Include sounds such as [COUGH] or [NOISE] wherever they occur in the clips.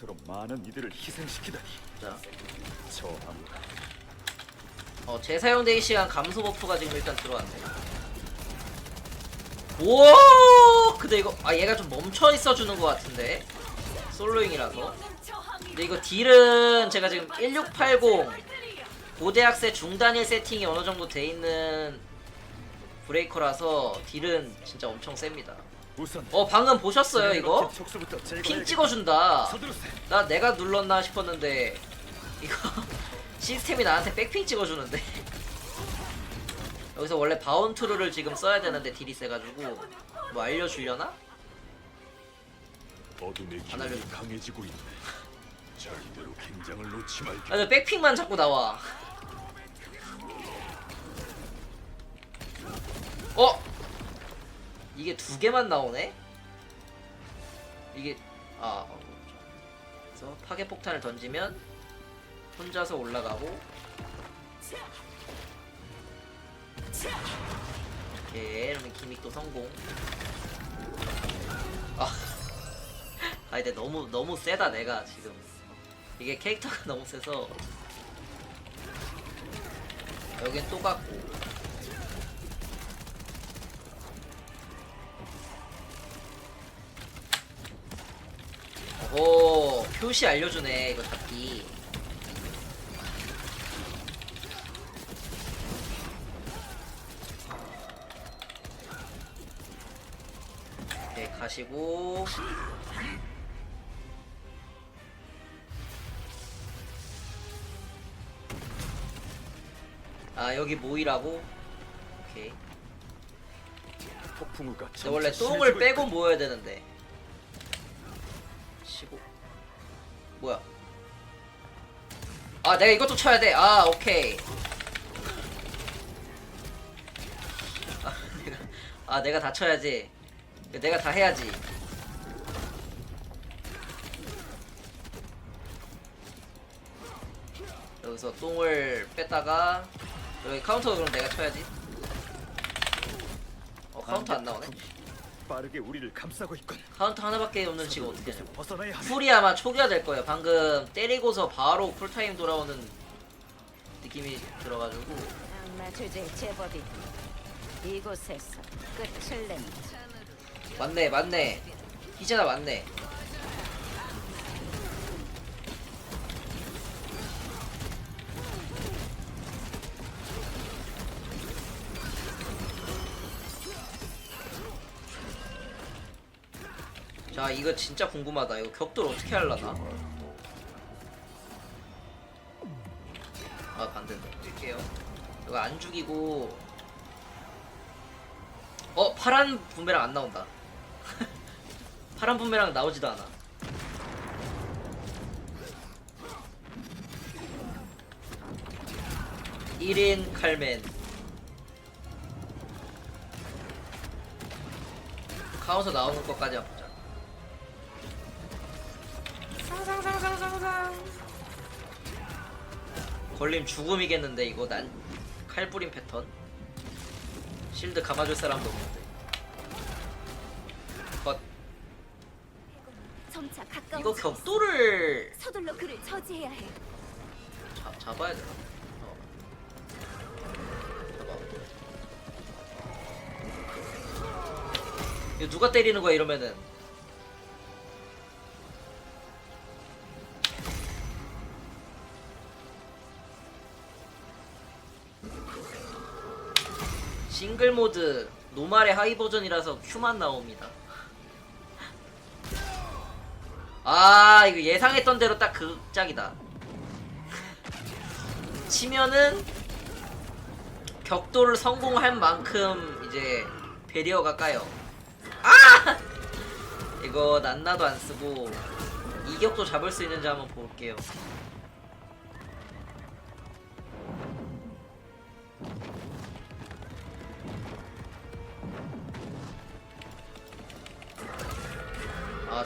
이토록 많은 이들을 희생시키다니 자, 저합니다. 어, 재사용되기 시간 감소 버프가 지금 일단 들어왔네. 오, 근데 이거 아 얘가 좀 멈춰 있어 주는 것 같은데 솔로잉이라서. 근데 이거 딜은 제가 지금 1680 고대학생 중단일 세팅이 어느 정도 돼 있는 브레이커라서 딜은 진짜 엄청 셉니다. 어 방금 보셨어요 이거? 핑. 찍어준다. 나 내가 눌렀나 싶었는데 이거 [LAUGHS] 시스템이 나한테 백핑 찍어주는데 여기서 원래 바운트루를 지금 써야 되는데 딜이 세가지고 뭐 알려주려나? 어둠의 안 알려줘. 기운이 강해지고 있네. 자 이대로 긴장을 놓지 말게. 아니 백핑만 자꾸 나와 어? 이게 두 개만 나오네? 이게 아 어, 그래서 파괴 폭탄을 던지면 혼자서 올라가고 오케이 이러면 기믹도 성공. 아, 아 근데 너무 너무 세다 내가 지금. 이게 캐릭터가 [LAUGHS] 너무 세서 여긴 또 갔고 오 표시 알려주네 이거 잡기 오케이 가시고 아 여기 모이라고? 오케이 폭풍우가 근데 원래 똥을 빼고. 모여야 되는데 치고. 뭐야? 아 내가 이것도 쳐야 돼아 오케이. 아 내가 아 내가 다 쳐야지. 내가 다 해야지. 여기서 똥을 뺐다가 여기 카운터 그럼 내가 쳐야지. 어 카운터 안 나오네 빠르게 우리를 감싸고 있군. 카운터 하나밖에 없는 지금 어떻게 해? 벗어나야 하네. 풀이 아마 초기화 될 거예요. 방금 때리고서 바로 쿨타임 돌아오는 느낌이 들어가지고 악마 주제 제법이 이곳에서 끝을 낸다. 맞네 맞네 이제나 맞네. 자 이거 진짜 궁금하다. 이거 격돌 어떻게 하려나? 아 반대다. 뛸게요. 이거 안 죽이고 어 파란 분배랑 안 나온다. [LAUGHS] 파란 분배랑 나오지도 않아. 일인 칼맨 카운터 나오는 것까지 걸림 죽음이겠는데 이거 난 칼뿌림 패턴 실드 감아줄 사람도 없는데 컷 점차 가까워. 이거 격돌을 서둘러 그를 저지해야 해. 잡, 잡아야 되나? 어. 잡아. 이거 누가 때리는 거야 이러면은 싱글 모드 노말의 하이 버전이라서 큐만 나옵니다. 아 이거 예상했던 대로 딱 그 짝이다. 치면은 격돌을 성공할 만큼 이제 배리어가 까요. 아! 이거 난나도 안 쓰고 이격도 잡을 수 있는지 한번 볼게요.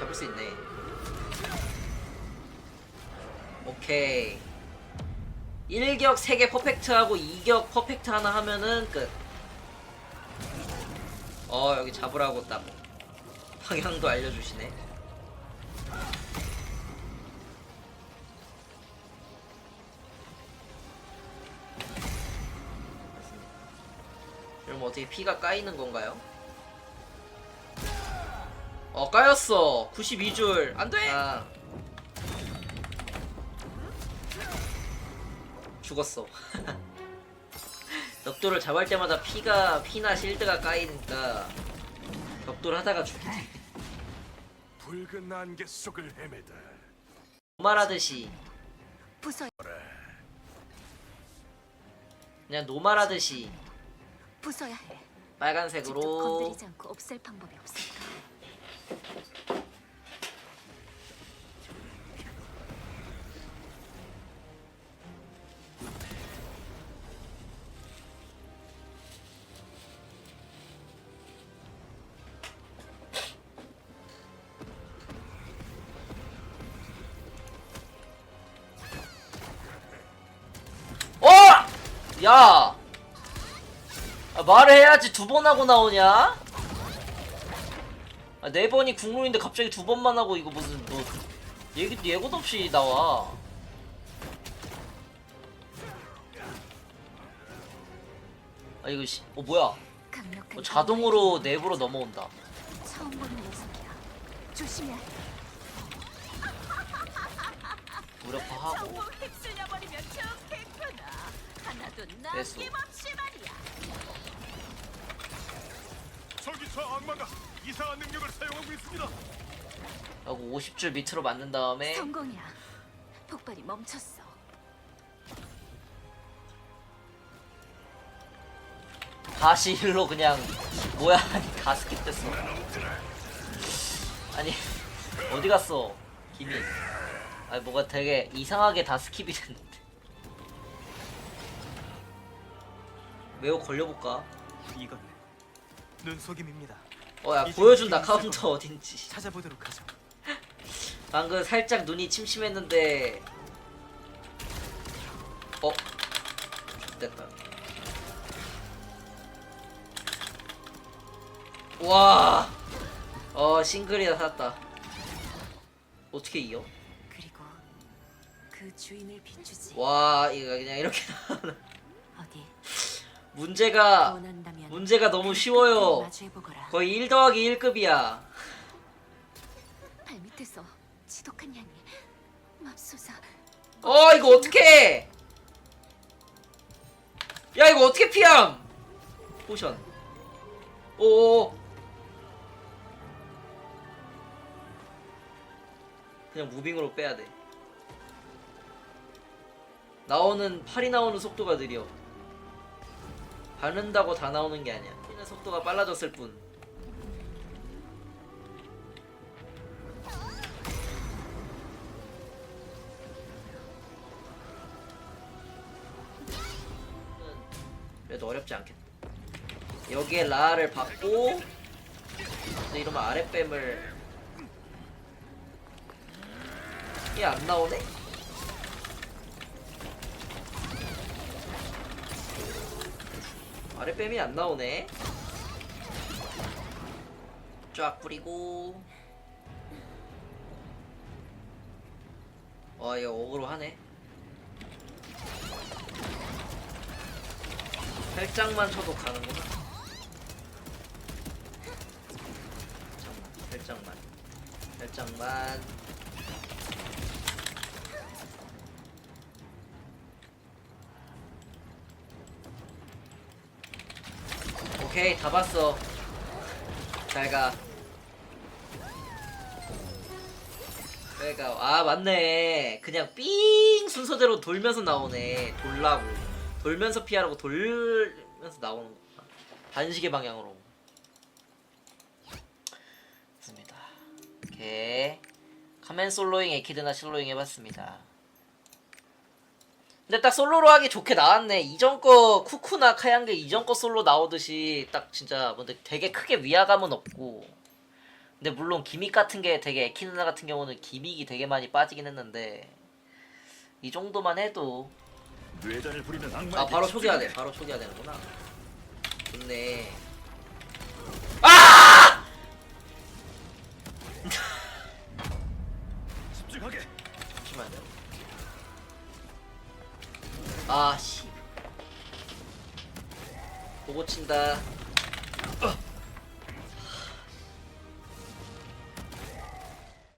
잡을 수 있네. 오케이. 1격 3개 퍼펙트하고 2격 퍼펙트 하나 하면은 끝. 어, 여기 잡으라고 딱 방향도 알려주시네. 여러분 어떻게 피가 까이는 건가요? 어 까였어. 92줄. 안돼! 아. 죽었어. [LAUGHS] 벽돌을 잡을 때마다 피가 피나 실드가 까이니까 벽돌 하다가 죽기 붉은 안개 속을 헤매다. 노말하듯이. 그냥 노말하듯이. 부숴야 해. 빨간색으로. 건드리지 않고 없앨 방법이 없을까? 야! 아, 말을 해야지 두 번 하고 나오냐? 아, 네 번이 국룰인데 갑자기 두 번만 하고 이거 무슨 뭐 얘기 예고도 없이 나와. 아 이거 씨, 어 뭐야? 어, 자동으로 내부로 넘어온다. 처음 보는 녀석이야. 조심해야 해. 무력화하고 휩쓸려버리면 좋겠구나. 하나도 됐어. 남김없이 말이야. 저기 저 악마가 이상한 능력을 사용하고 있습니다. 하고 50줄 밑으로 만든 다음에 성공이야. 폭발이 멈췄어. 다시 일로 그냥 뭐야 [LAUGHS] 아니 다 스킵 됐어. 아니 어디 갔어 김이? 아니 뭐가 되게 이상하게 다 스킵이 됐는데. 매우 걸려볼까? 이건 눈속임입니다. 어야 이제 보여준다 카운터. 어딘지. 찾아보도록 하죠. [LAUGHS] 방금 살짝 눈이 침침했는데 어? 됐다 와! 어 싱글이다 샀다 어떻게 이겨? 그리고 그 주인을 비추지. 와 이거 그냥 이렇게 나오나 어디 문제가 문제가 너무 쉬워요. 거의 1 더하기 1급이야. 발밑에서 지독한 향이 맙소사. 어 이거 어떻게 야 이거 어떻게 피함? 포션. 오. 그냥 무빙으로 빼야 돼. 나오는 팔이 나오는 속도가 느려 바른다고 다 나오는 게 아니야 뛰는 속도가 빨라졌을 뿐 그래도 어렵지 않겠다. 여기에 라를 받고 근데 이러면 아랫뱀을 이게 안 나오네? 아랫뱀이 안 나오네. 쫙 뿌리고 와 이거 어그로 하네. 살짝만 쳐도 가는구나. 살짝만, 살짝만, 살짝만. 오케이, 다 봤어. 잘 가. 잘 가. 아, 맞네. 그냥 삥 순서대로 돌면서 나오네. 돌라고. 돌면서 피하라고 돌면서 나오는 거구나. 반시계 방향으로. 좋습니다. 이렇게 카멘 솔로잉 에키드나 실로잉 해봤습니다. 근데 딱 솔로로 하기 좋게 나왔네. 이전 거 쿠쿠나 카양게 이전 거 솔로 나오듯이 딱 진짜 근데 되게 크게 위화감은 없고. 근데 물론 기믹 같은 게 되게 에키드나 같은 경우는 기믹이 되게 많이 빠지긴 했는데 이 정도만 해도 뇌전을 부리는 악마. 아 바로 초기화 돼 바로 초기화 되는구나 좋네 the